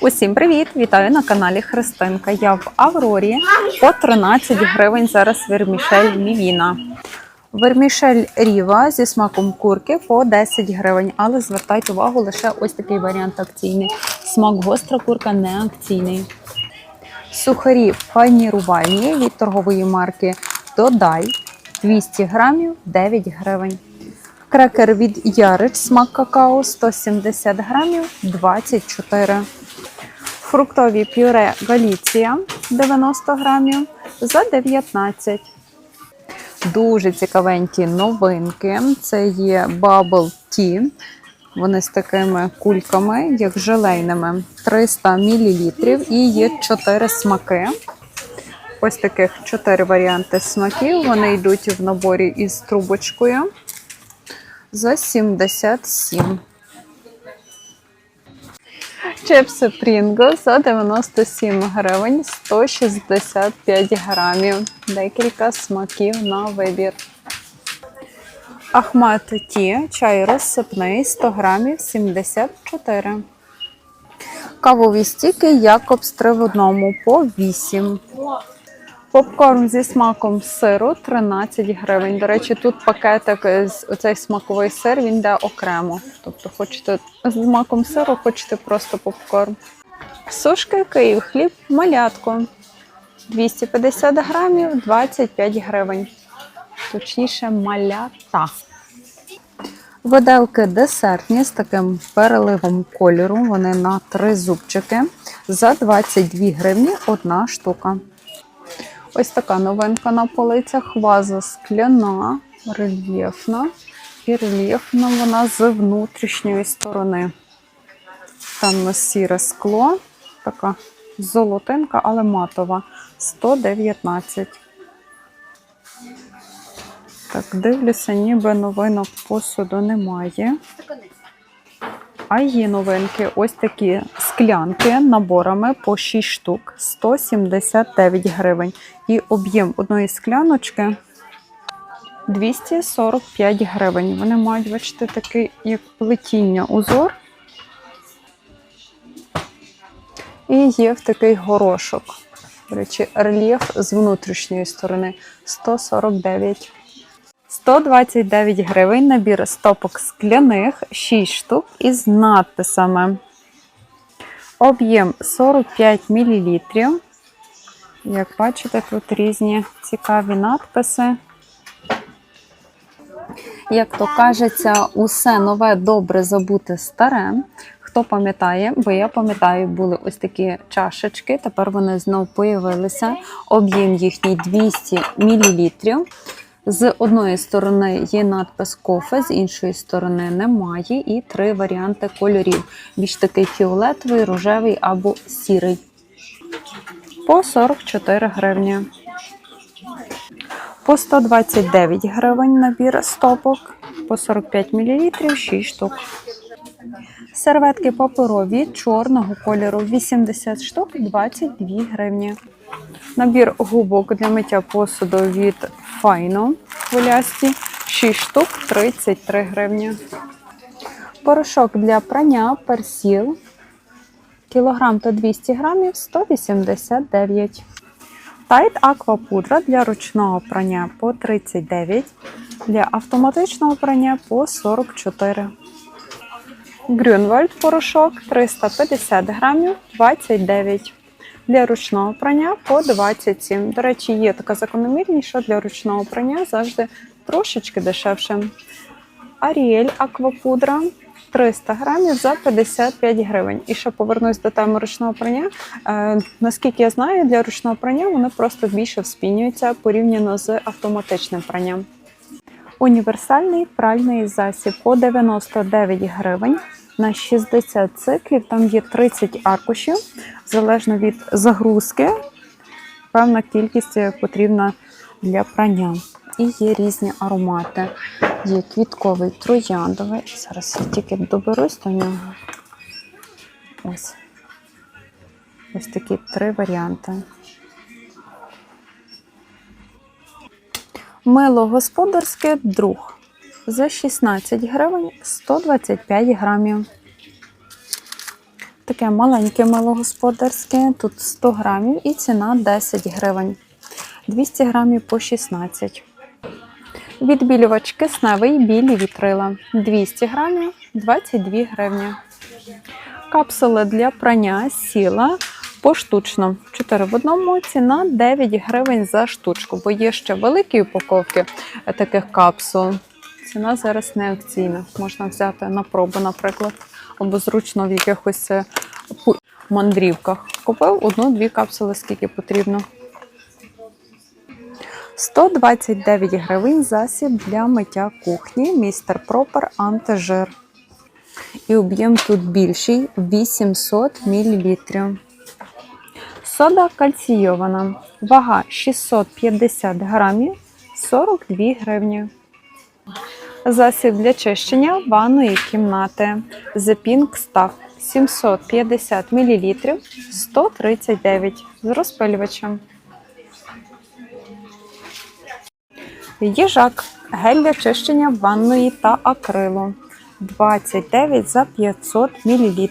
Усім привіт! Вітаю на каналі Христинка. Я в Аврорі по 13 гривень зараз вермішель Мівіна. Вермішель Ріва зі смаком курки по 10 гривень, але звертайте увагу лише ось такий варіант акційний. Смак гостра курка не акційний. Сухарі панірувальні від торгової марки Додай 200 грамів 9 гривень. Крекер від Ярич смак какао 170 грамів 24. Фруктові пюре Галіція 90 грамів за 19. Дуже цікавенькі новинки. Це є Bubble Tea. Вони з такими кульками, як желейними, 300 мл і є 4 смаки. Ось таких 4 варіанти смаків. Вони йдуть в наборі із трубочкою за 77. Чипси Pringles за 97 гривень 165 грамів. Декілька смаків на вибір. Ахмат Ті, чай розсипний 100 грамів 74. Кавові стіки Якобс 3 в одному по 8. Попкорн зі смаком сиру 13 гривень. До речі, тут пакетик з оцей смаковий сир, він йде окремо. Тобто, хочете з смаком сиру, хочете просто попкорн. Сушки Київ хліб малятко 250 грамів 25 гривень. Точніше, малята. Виделки десертні з таким переливом кольору. Вони на три зубчики за 22 гривні одна штука. Ось така новинка на полицях. Ваза скляна, рельєфна. І рельєфна вона з внутрішньої сторони. Там сіре скло, така золотинка, але матова. 119. Так, дивлюся, ніби новинок посуду немає. А є новинки. Ось такі склянки наборами по 6 штук, 179 гривень. І об'єм одної скляночки 245 гривень. Вони мають, бачите, такий як плетіння узор. І є в такий горошок. До речі, рельєф з внутрішньої сторони 149 129 гривень набір стопок скляних, 6 штук із надписами. Об'єм 45 мл. Як бачите, тут різні цікаві надписи. Як то кажеться, усе нове добре забути старе. Хто пам'ятає, бо я пам'ятаю, були ось такі чашечки, тепер вони знову появилися. Об'єм їхній 200 мл. З одної сторони є надпис кофе, з іншої сторони немає. І три варіанти кольорів: більш такий фіолетовий, рожевий або сірий. По 44 гривні. По 129 гривень набір стопок, по 45 мл 6 штук. Серветки паперові чорного кольору 80 штук 22 гривні. Набір губок для миття посуду від Файно хвилясті 6 штук 33 гривні. Порошок для прання персіл кілограм та 200 грамів 189. Тайт аквапудра для ручного прання по 39, для автоматичного прання по 44. Грюнвальд порошок 350 грамів 29. Для ручного прання по 27. До речі, є така закономірність, що для ручного прання завжди трошечки дешевше. Аріель аквапудра 300 грамів за 55 гривень. І ще повернусь до теми ручного прання. Е, наскільки я знаю, для ручного прання вони просто більше вспінюються порівняно з автоматичним пранням. Універсальний пральний засіб по 99 гривень на 60 циклів. Там є 30 аркушів, залежно від загрузки. Певна кількість потрібна для прання. І є різні аромати. Є квітковий трояндовий. Зараз я тільки доберусь до нього. Ось. Ось такі три варіанти. Мило господарське друг за 16 гривень 125 грамів. Таке маленьке милогосподарське, тут 100 грамів і ціна 10 гривень. 200 грамів по 16. Відбілювач кисневий білі вітрила 200 грамів 22 гривні. Капсули для прання сіла поштучно. 4 в одному ціна 9 гривень за штучку, бо є ще великі упаковки е, таких капсул. Ціна зараз не акційна. Можна взяти на пробу, наприклад, або зручно в якихось е, мандрівках. Купив одну-дві капсули, скільки потрібно. 129 гривень засіб для миття кухні містер Пропер антижир. І об'єм тут більший 800 мл. Сода кальційована. Вага 650 грамів 42 гривні. Засіб для чищення ванної кімнати The Pink 750 мл 139 з розпилювачем. Їжак. Гель для чищення ванної та акрилу. 29 за 500 мл.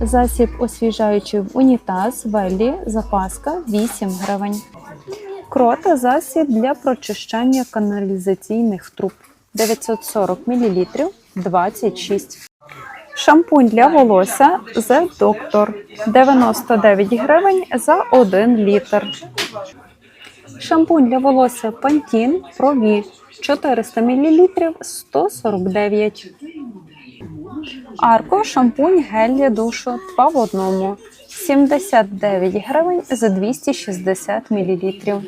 Засіб освіжаючий в унітаз Веллі запаска 8 гривень. Крота засіб для прочищання каналізаційних труб 940 мл 26. Шампунь для волосся The Doctor 99 гривень за 1 літр. Шампунь для волосся Pantene Pro V 400 мл 149. Арко шампунь гель для душу 2 в одному 79 гривень за 260 мл.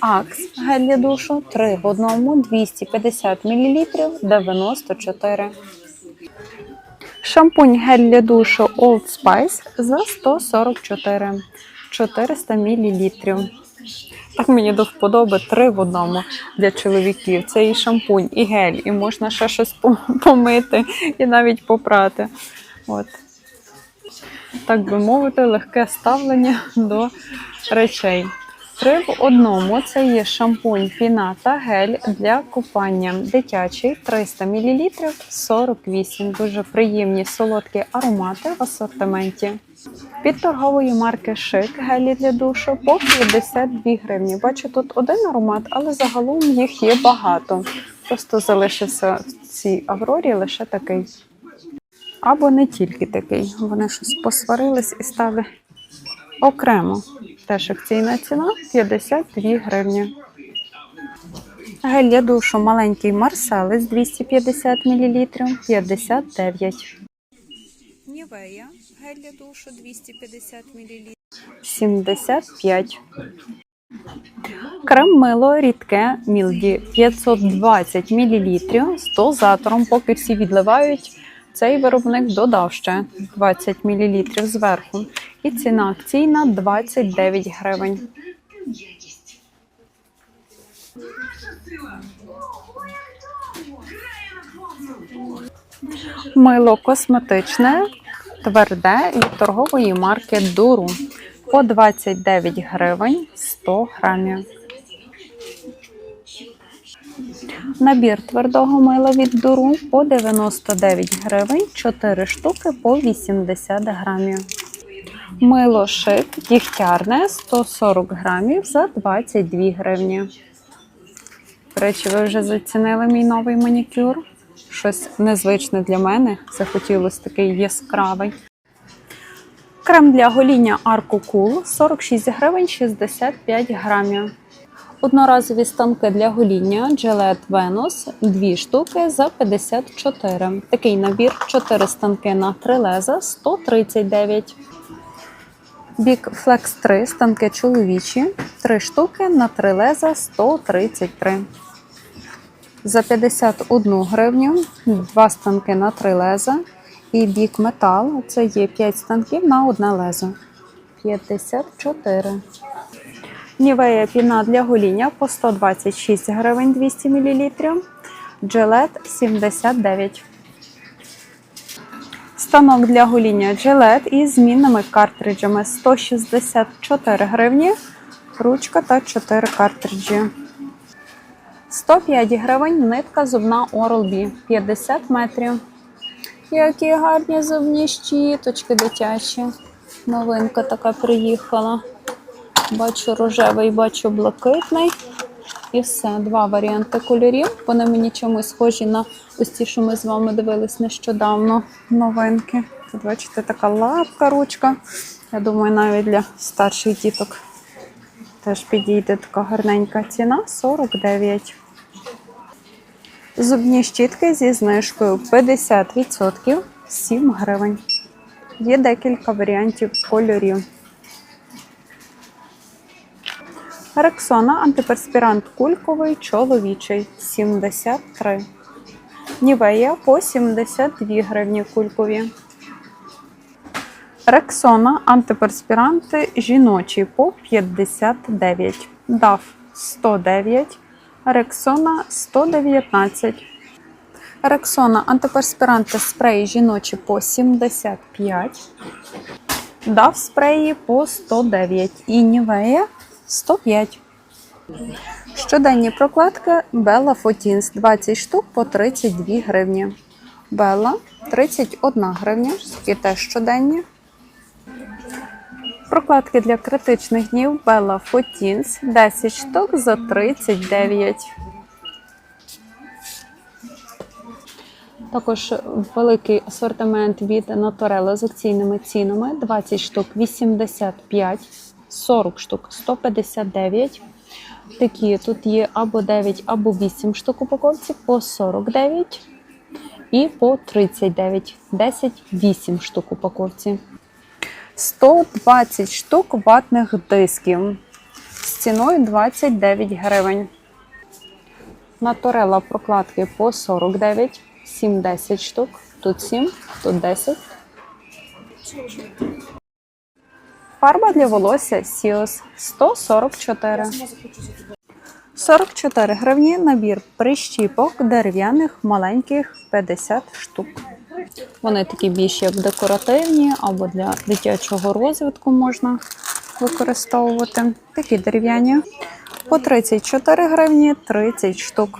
Акс гель для душу 3 в одному 250 мл 94. Шампунь гель для душу Old Spice за 144 400 мл. Так мені до вподоби три в одному для чоловіків. Це і шампунь, і гель, і можна ще щось помити, і навіть попрати. От. Так би мовити, легке ставлення до речей. Три в одному це є шампунь Фіна та гель для купання. Дитячий 300 мл 48. Дуже приємні солодкі аромати в асортименті. Від торгової марки Шик гелі для душу по 52 гривні. Бачу тут один аромат, але загалом їх є багато. Просто залишився в цій аврорі лише такий. Або не тільки такий. Вони щось посварились і стали окремо. Теж акційна ціна 52 гривні. Гель для душу маленький Марселес 250 мл 59. Нівея гель для душу 250 мл 75. Крем мило рідке Мілді 520 мл з дозатором, поки всі відливають. Цей виробник додав ще 20 мл зверху. І ціна акційна 29 гривень. Мило косметичне, тверде від торгової марки Дуру по 29 гривень 100 грамів. Набір твердого мила від Дуру по 99 гривень 4 штуки по 80 грамів. Мило шик дігтярне 140 грамів за 22 гривні. До речі, ви вже зацінили мій новий манікюр. Щось незвичне для мене. Захотілося такий яскравий. Крем для гоління Arco Cool 46 гривень 65 грамів. Одноразові станки для гоління Gillette Venus 2 штуки за 54. Такий набір 4 станки на 3 леза 139. Бік Flex 3 станки чоловічі 3 штуки на 3 леза 133. За 51 гривню 2 станки на 3 леза. І бік метал це є 5 станків на одне лезо. 54. Нівея піна для гоління по 126 гривень 200 мл. Джилет 79. Станок для гоління Джилет із змінними картриджами 164 гривні. Ручка та 4 картриджі. 105 гривень нитка зубна Oral-B 50 метрів. Які гарні зубні щіточки дитячі. Новинка така приїхала. Бачу рожевий, бачу блакитний. І все, два варіанти кольорів. Вони мені чомусь схожі на ось ті, що ми з вами дивились нещодавно. Новинки. Тут, бачите, така лапка, ручка. Я думаю, навіть для старших діток теж підійде така гарненька ціна 49. Зубні щітки зі знижкою 50% 7 гривень. Є декілька варіантів кольорів. Рексона антиперспірант кульковий чоловічий 73. Нівея по 72 гривні кулькові. Рексона антиперспіранти жіночі по 59. DAF 109. Рексона 119. Рексона антиперспіранти спреї жіночі по 75. DAF спреї по 109. І Нівея 105. Щоденні прокладки Bella Fotins 20 штук по 32 гривні. Bella 31 гривня, такі теж щоденні. Прокладки для критичних днів Bella Fotins 10 штук за 39. Також великий асортимент від Наторелла з акційними цінами 20 штук 85, 40 штук 159. Такі тут є або 9, або 8 штук упаковці по 49 і по 39, 10, 8 штук упаковці. 120 штук ватних дисків з ціною 29 гривень. Наторела прокладки по 49, 7-10 штук. Тут 7, тут 10. Фарба для волосся Сіос 144. 44 гривні набір прищіпок дерев'яних маленьких 50 штук. Вони такі більш як декоративні або для дитячого розвитку можна використовувати. Такі дерев'яні. По 34 гривні 30 штук.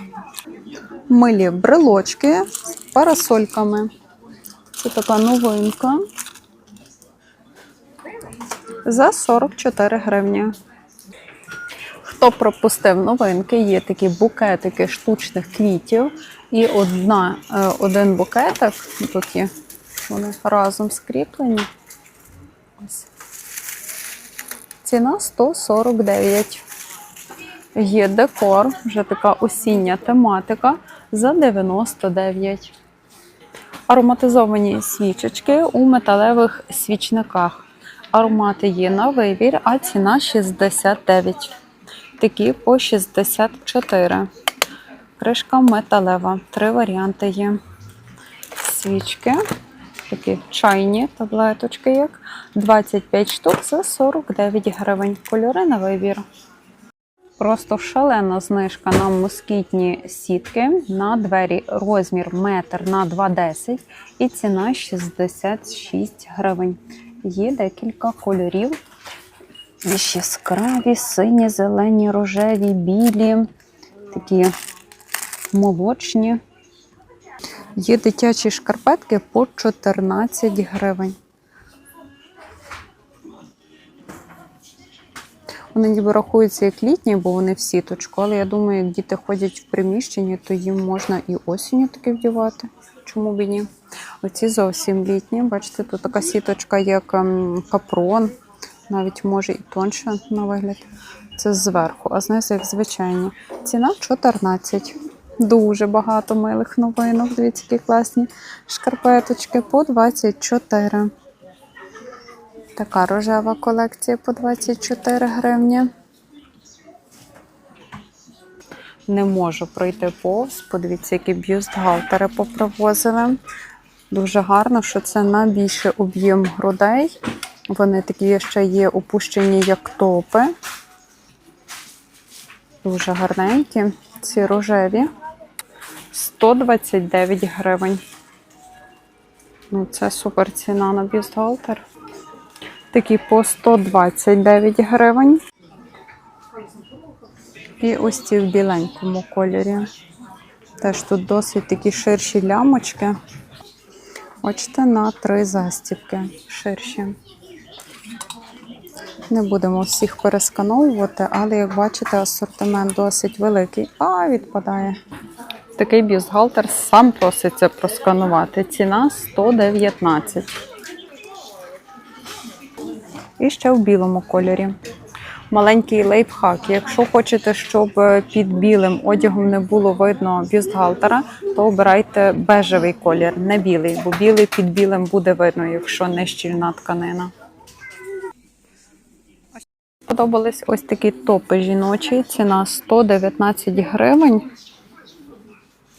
Милі брелочки з парасольками. Це така новинка. За 44 гривні. Хто пропустив новинки, є такі букетики штучних квітів. І одна, е, один букетик, тут є вони разом скріплені. Ось. Ціна 149. Є декор, вже така осіння тематика за 99. Ароматизовані свічечки у металевих свічниках. Аромати є на вибір, а ціна 69. Такі по 64. Кришка металева. Три варіанти є. Свічки. Такі чайні таблеточки, як 25 штук за 49 гривень. Кольори на вибір. Просто шалена знижка на москітні сітки на двері розмір метр на 2,10 і ціна 66 гривень. Є декілька кольорів. Більш яскраві, сині, зелені, рожеві, білі, такі молочні. Є дитячі шкарпетки по 14 гривень. Вони ніби рахуються як літні, бо вони в сіточку, але я думаю, як діти ходять в приміщенні, то їм можна і осінню таки вдівати. Чому б і ні? Оці зовсім літні. Бачите, тут така сіточка, як ем, капрон, навіть може і тонша на вигляд. Це зверху, а знизу як звичайні. Ціна 14. Дуже багато милих новинок. Дивіться, які класні шкарпеточки по 24. Така рожева колекція по 24 гривні. Не можу пройти повз. Подивіться, які бюстгальтери попривозили. Дуже гарно, що це на більший об'єм грудей. Вони такі ще є опущені, як топи. Дуже гарненькі. Ці рожеві. 129 гривень. Ну, це супер ціна на бюстгальтер. Такі по 129 гривень. І ось ці в біленькому кольорі. Теж тут досить такі ширші лямочки. Бачите, на три застібки ширші. Не будемо всіх перескановувати, але як бачите, асортимент досить великий. А, відпадає. Такий бюстгальтер сам проситься просканувати. Ціна 119. І ще в білому кольорі. Маленький лейфхак. Якщо хочете, щоб е, під білим одягом не було видно бюстгальтера, то обирайте бежевий колір, не білий, бо білий під білим буде видно, якщо не щільна тканина. Подобались ось такі топи жіночі. Ціна 119 гривень.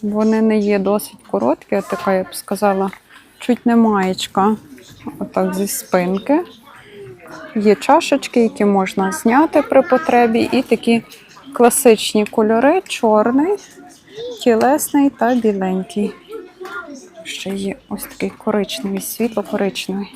Вони не є досить короткі, така, я б сказала, чуть не маєчка. Отак зі спинки. Є чашечки, які можна зняти при потребі, і такі класичні кольори: чорний, тілесний та біленький. Ще є ось такий коричневий, світло-коричневий.